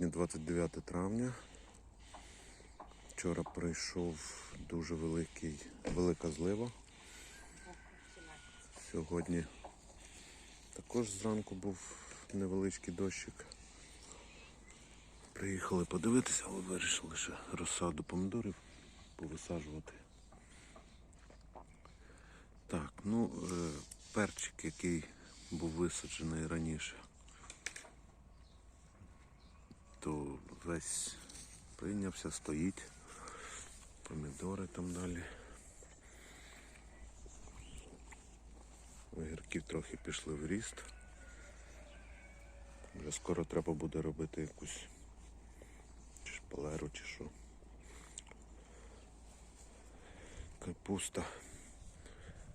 Сьогодні 29 травня. Вчора прийшов дуже великий, велика злива. Сьогодні також зранку був невеличкий дощик. Приїхали подивитися, але вирішили ще розсаду помідорів повисаджувати. Так, ну, е, перчик, який був висаджений раніше, то весь прийнявся, стоїть. Помідори там далі. Огірків трохи пішли в ріст. Вже скоро треба буде робити якусь чи шпалеру, чи що. Капуста.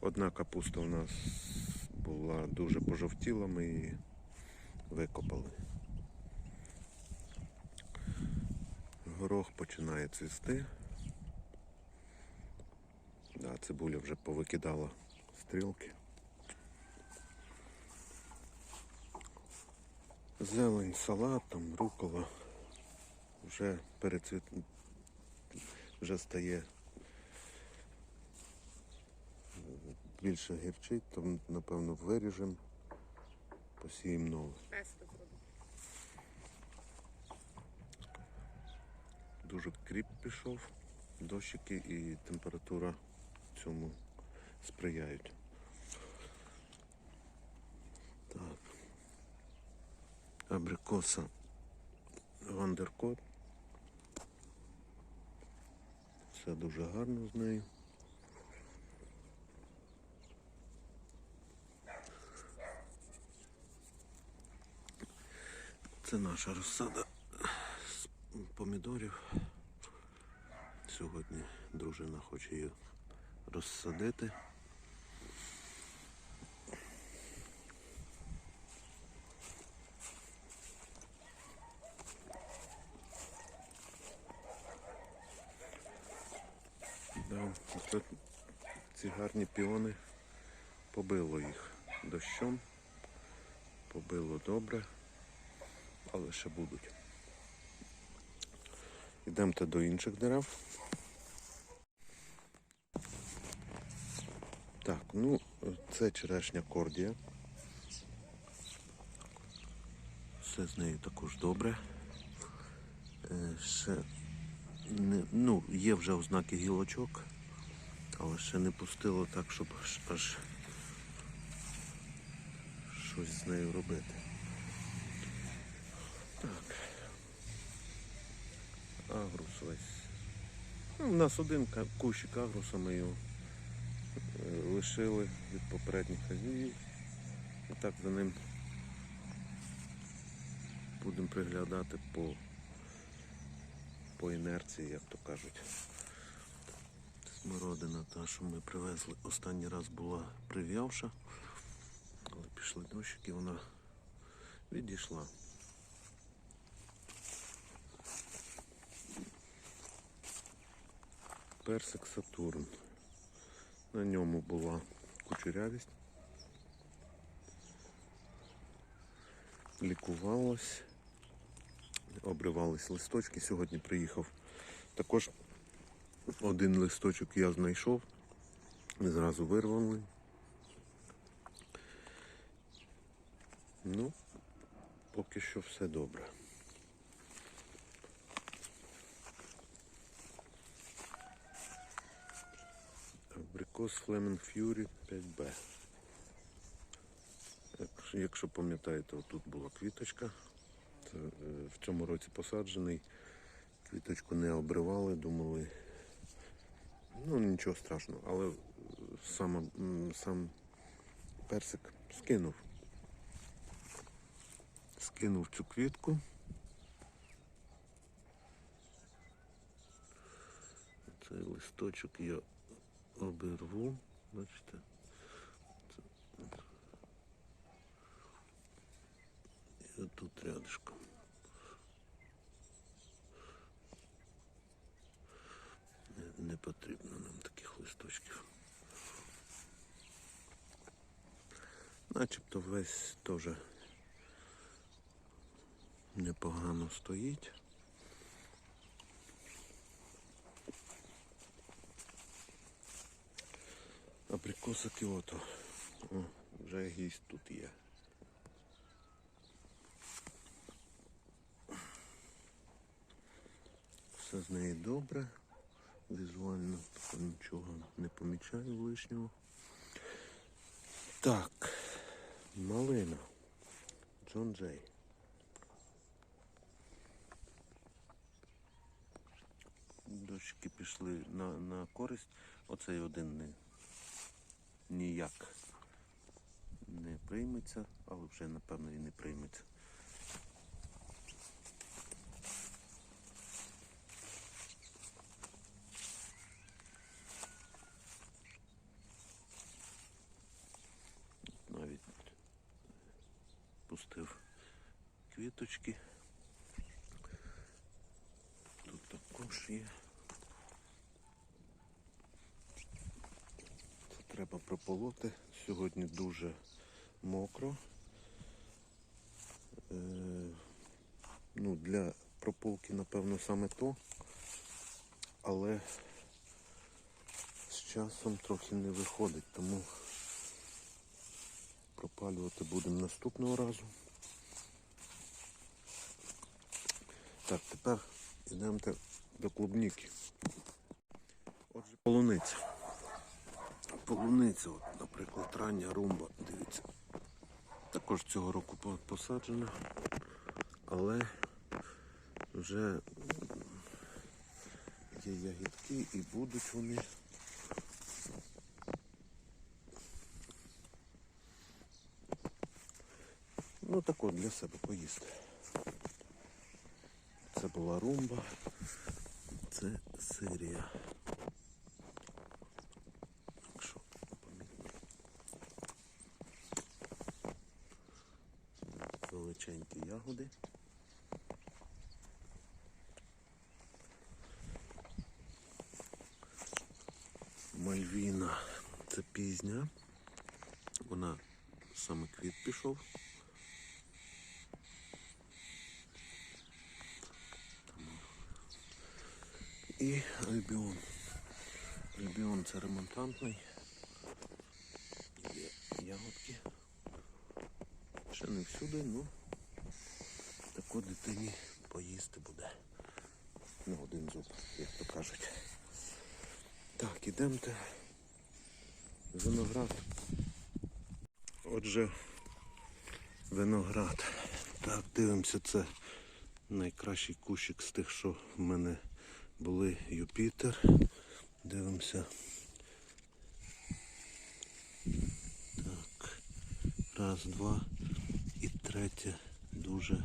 Одна капуста у нас була дуже пожовтіла, ми її викопали. Горох починає цвісти. Да, цибуля вже повикидала стрілки. Зелень, салат, там, рукола вже перецвіт вже стає більше гірчить, то напевно виріжемо, посіємо нове. Песто зробити. Дуже кріп пішов, дощики і температура цьому сприяють. Так. Абрикоса Вандеркот. Все дуже гарно з нею. Це наша розсада з помідорів. Сьогодні дружина хоче її розсадити. Ці гарні піони побило їх дощом, побило добре, але ще будуть. Йдемте до інших дерев. Так, ну це черешня кордія. Все з нею також добре. Е, Ще не, ну, є вже ознаки гілочок, але ще не пустило так, щоб аж, щось з нею робити. Так. Агрус весь. Ну, у нас один кущик агруса, ми його лишили від попередніх хазяїв. І так за ним будемо приглядати по, по інерції, як то кажуть. Смородина та, що ми привезли, останній раз була прив'явша, але пішли дощики, вона відійшла. Персик Сатурн. На ньому була кучерявість. Лікувалась, обривались листочки. Сьогодні приїхав. Також один листочок я знайшов. Зразу вирвали. Ну, поки що все добре. Абрикос Флемен Ф'юрі 5Б. Якщо- пам'ятаєте, тут була квіточка. Е, в цьому році посаджений. Квіточку не обривали, думали. Ну нічого страшного, але е, саме, м, сам персик скинув. Скинув цю квітку. Цей листочок я обірву, бачите. І отут рядышком. Не, не потрібно нам таких листочків. Начебто весь теж непогано стоїть. Абрикосики ото. О, вже гість тут є. Все з неї добре. Візуально нічого не помічаю лишнього. Так, малина. Джон Джей. Дощики пішли на, на користь. Оцей один не, ніяк не прийметься, але вже напевно і не прийметься. Навіть пустив квіточки. Тут також є. Це треба прополоти. Сьогодні дуже мокро. Е, ну, для прополки, напевно, саме то. Але з часом трохи не виходить, тому пропалювати будемо наступного разу. Так, тепер йдемо до клубніки. Отже, полуниця. Полуниця, наприклад, рання румба, дивіться. Також цього року посаджена, але вже є ягідки і будуть вони. Ну так от для себе поїсти. Це була румба, це сирія. Якщо помітно. Величенькі ягоди. Мальвіна це пізня. Вона саме квіт пішов. І альбіон. Альбіон це ремонтантний. Є ягодки. Ще не всюди, ну тако дитині поїсти буде. На один зуб, як то кажуть. Так, ідемте. Виноград. Отже, виноград. Так, дивимося, це найкращий кущик з тих, що в мене були Юпітер. Дивимося. Так. Раз, два. І третє дуже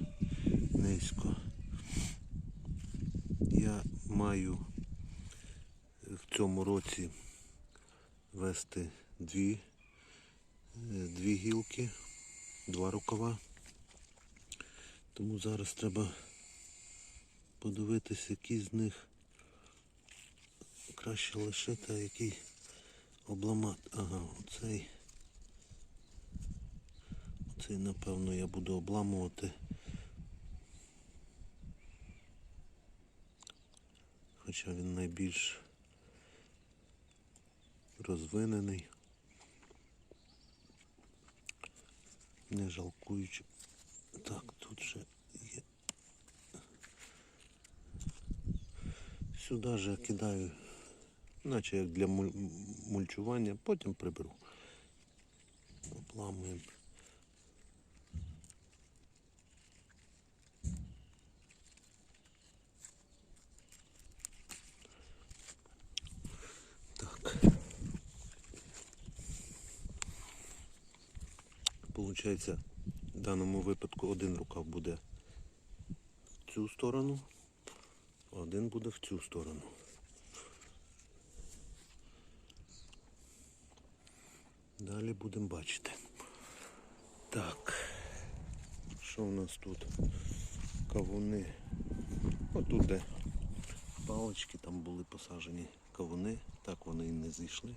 низько. Я маю в цьому році вести дві, е, дві гілки, два рукава. Тому зараз треба подивитися, які з них краще лишити, а який обламати. Ага, оцей. Оцей, напевно, я буду обламувати. Хоча він найбільш розвинений. Не жалкуючи. Так, тут ще є. Сюди же кидаю, наче як для мульчування, потім приберу. Обламуємо. Так. Получається, в даному випадку один рукав буде в цю сторону, а один буде в цю сторону. Далі будемо бачити. Так, що у нас тут? Кавуни. Отут де палички, там були посаджені кавуни, так вони і не зійшли.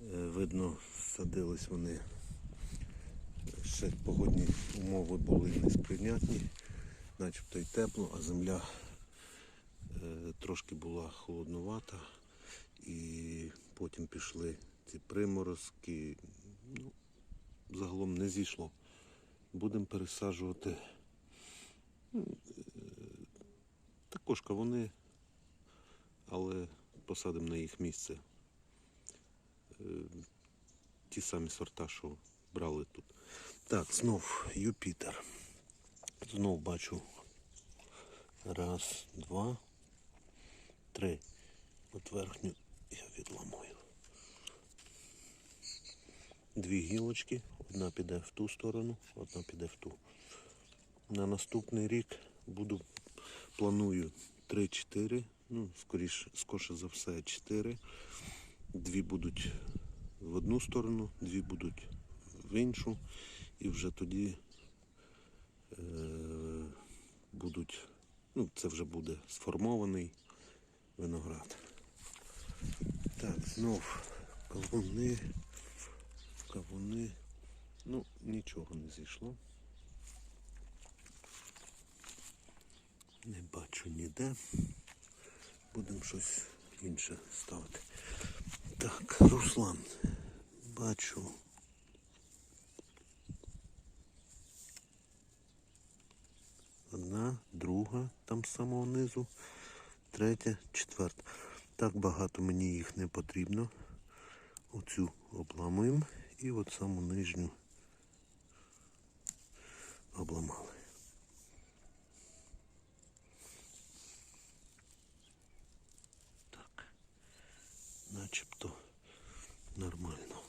Е, Видно, садились вони. Ще погодні умови були несприйнятні. начебто й тепло, а земля е, трошки була холоднувата. І потім пішли ці приморозки. Ну, загалом не зійшло. Будемо пересаджувати е, також кавуни, але посадимо на їх місце е, ті самі сорта, що брали тут. Так, знов Юпітер. Знов бачу. Раз, два, три. От верхню я відламую. Дві гілочки. Одна піде в ту сторону, одна піде в ту. На наступний рік буду планую 3-4, ну, скоріше, скорше за все 4. Дві будуть в одну сторону, дві будуть в іншу. І вже тоді е, будуть, ну, це вже буде сформований виноград. Так, знов кавуни, кавуни. Ну, нічого не зійшло. Не бачу ніде. Будемо щось інше ставити. Так, Руслан, бачу. Одна, друга, там з самого низу, третя, четверта. Так багато мені їх не потрібно. Оцю обламуємо і от саму нижню обламали. Так, начебто нормально.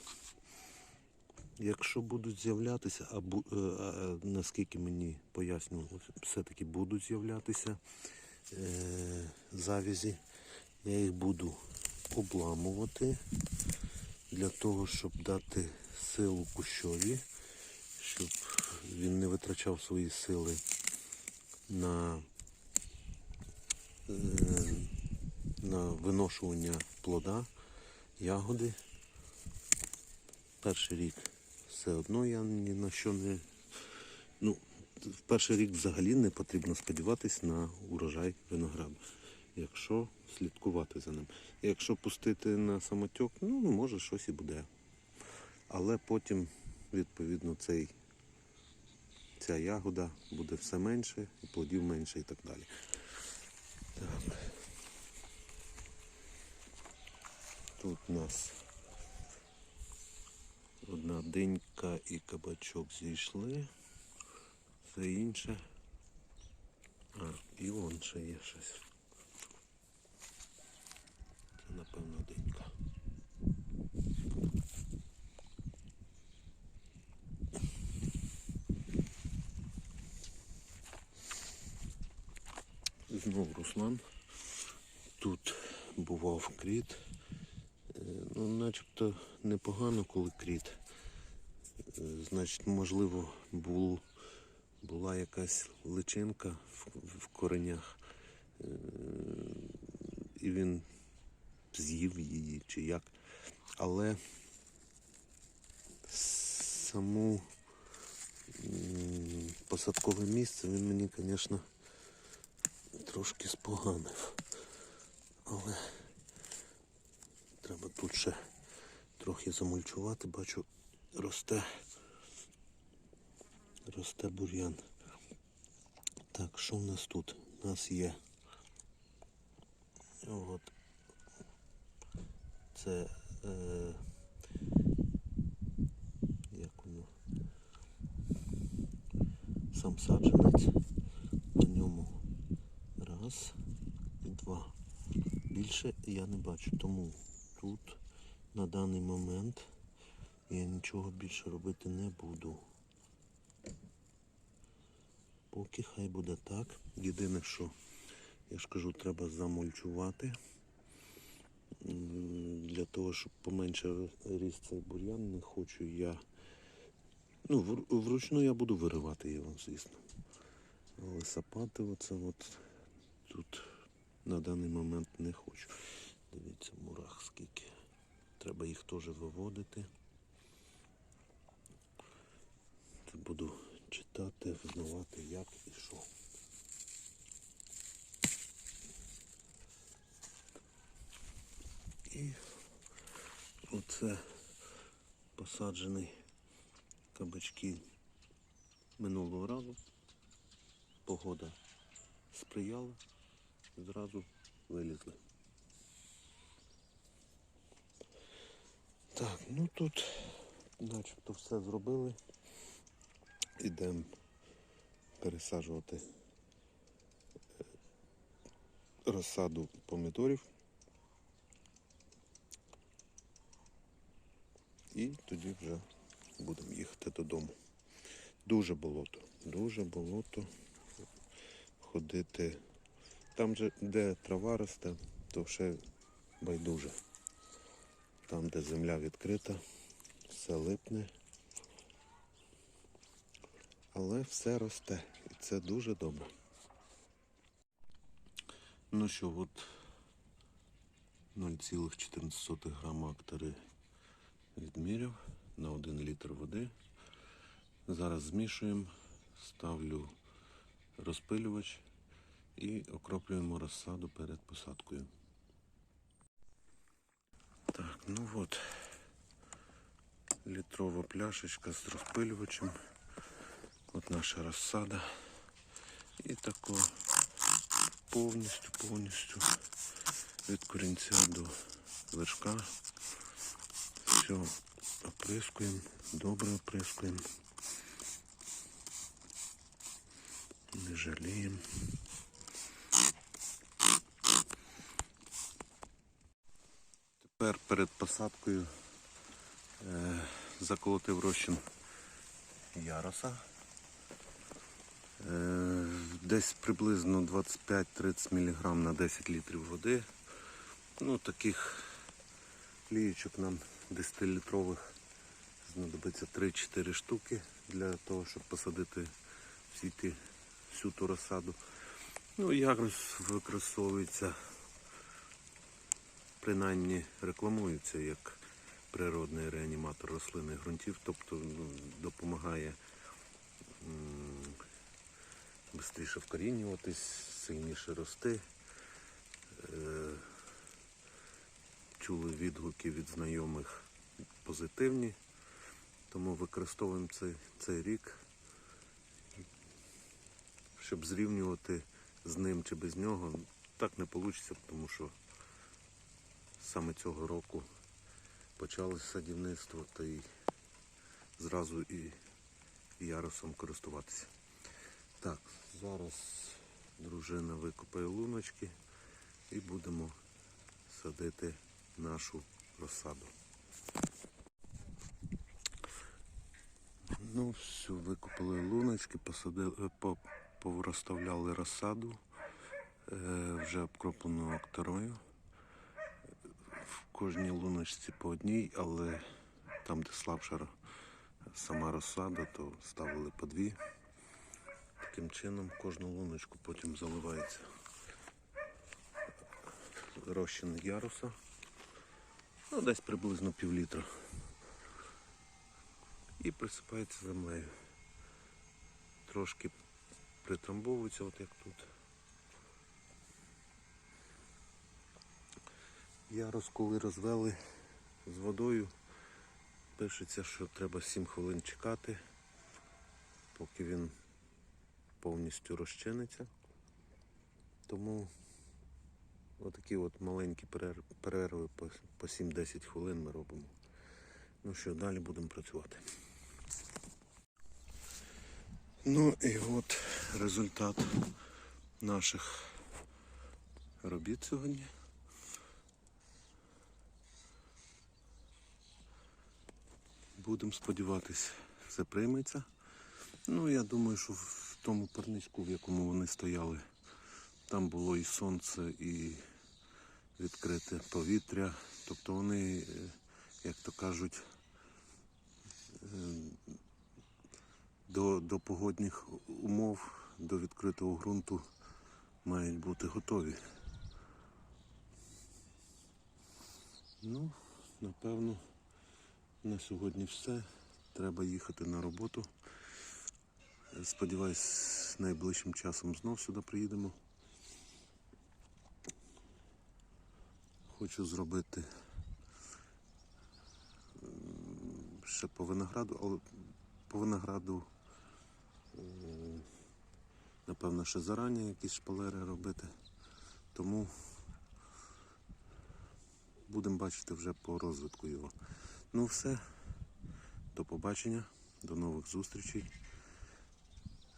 Якщо будуть з'являтися, а, е, а, е, наскільки мені пояснювали, все-таки будуть з'являтися е, завязі, я їх буду обламувати для того, щоб дати силу кущові, щоб він не витрачав свої сили на, е, на виношування плода, ягоди. Перший рік все одно я ні на що не. Ну, в перший рік взагалі не потрібно сподіватись на урожай винограду, якщо слідкувати за ним. Якщо пустити на самотьок, ну може щось і буде. Але потім, відповідно, цей, ця ягода буде все менше, і плодів менше і так далі. Так. Тут у нас Одна динька і кабачок зійшли. Все інше. А, і вон ще є щось. Це напевно динька. Знов Руслан. Тут бував кріт. Е, Ну, начебто непогано, коли кріт. Е, Значить, можливо, бул, була якась личинка в, в коренях, е, і він з'їв її чи як. Але саму посадкове місце він мені, звісно, трошки споганив. Але Треба тут ще трохи замульчувати, бачу, росте. Росте бур'ян. Так, що в нас тут? У нас є. От. Це е, як воно? Сам саджанець. На ньому раз і два. Більше я не бачу, тому тут на даний момент я нічого більше робити не буду. Поки хай буде так. Єдине, що я ж кажу, треба замульчувати. Для того, щоб поменше ріс цей бур'ян, не хочу я. Ну, вручну я буду виривати його, звісно. Але сапати оце от тут на даний момент не хочу. Дивіться, мурах скільки. Треба їх теж виводити. Це буду читати, визнавати як і що. І оце посаджений кабачки минулого разу. Погода сприяла, зразу вилізли. Так, ну тут начебто все зробили. Ідемо пересаджувати е, розсаду помідорів. І тоді вже будемо їхати додому. Дуже болото, дуже болото. Ходити. Там, де трава росте, то ще байдуже. Там, де земля відкрита, все липне. Але все росте. І це дуже добре. Ну що, от 0,14 грама актори відміряв на 1 літр води. Зараз змішуємо, ставлю розпилювач і окроплюємо розсаду перед посадкою. Так, ну от літрова пляшечка з розпилювачем. От наша розсада. І тако повністю, повністю від корінця до вершка. Все оприскуємо, добре оприскуємо. Не жаліємо. Тепер перед посадкою е, заколотив розчин яроса. Е, десь приблизно 25-30 мг на 10 літрів води. Ну, таких лієчок нам 10-літрових знадобиться 3-4 штуки для того, щоб посадити всі ті, всю ту розсаду. Ну, ярус використовується, принаймні рекламується як природний реаніматор рослинних ґрунтів, тобто ну, допомагає швидше вкорінюватись, сильніше рости. Е, Чули відгуки від знайомих позитивні, тому використовуємо цей, цей рік, щоб зрівнювати з ним чи без нього. Так не вийде, тому що саме цього року почалося садівництво та й зразу і ярусом користуватися. Так, зараз дружина викопає луночки і будемо садити нашу розсаду. Ну, все, викопали луночки, посадили, е, розсаду, е, вже обкроплено акторою. Кожній луночці по одній, але там, де слабша сама розсада, то ставили по дві. Таким чином кожну луночку потім заливається розчин яруса. Ну, десь приблизно пів літра. І присипається землею. Трошки притрамбовується, от як тут. Ярус, коли розвели з водою, пишеться, що треба 7 хвилин чекати, поки він повністю розчиниться. Тому отакі от маленькі перерви по 7-10 хвилин ми робимо. Ну що, далі будемо працювати. Ну і от результат наших робіт сьогодні. Будемо сподіватися, все прийметься. Ну, я думаю, що в тому парничку, в якому вони стояли, там було і сонце, і відкрите повітря. Тобто вони, е, як то кажуть, е, до, до погодних умов, до відкритого ґрунту мають бути готові. Ну, напевно, на сьогодні все. Треба їхати на роботу. Сподіваюсь, найближчим часом знов сюди приїдемо. Хочу зробити ще по винограду, але по винограду, напевно, ще зарані якісь шпалери робити, тому будемо бачити вже по розвитку його. Ну все, до побачення, до нових зустрічей.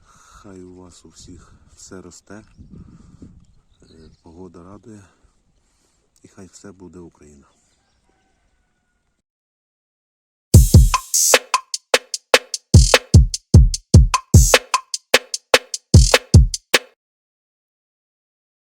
Хай у вас у всіх все росте, е, погода радує, і хай все буде Україна.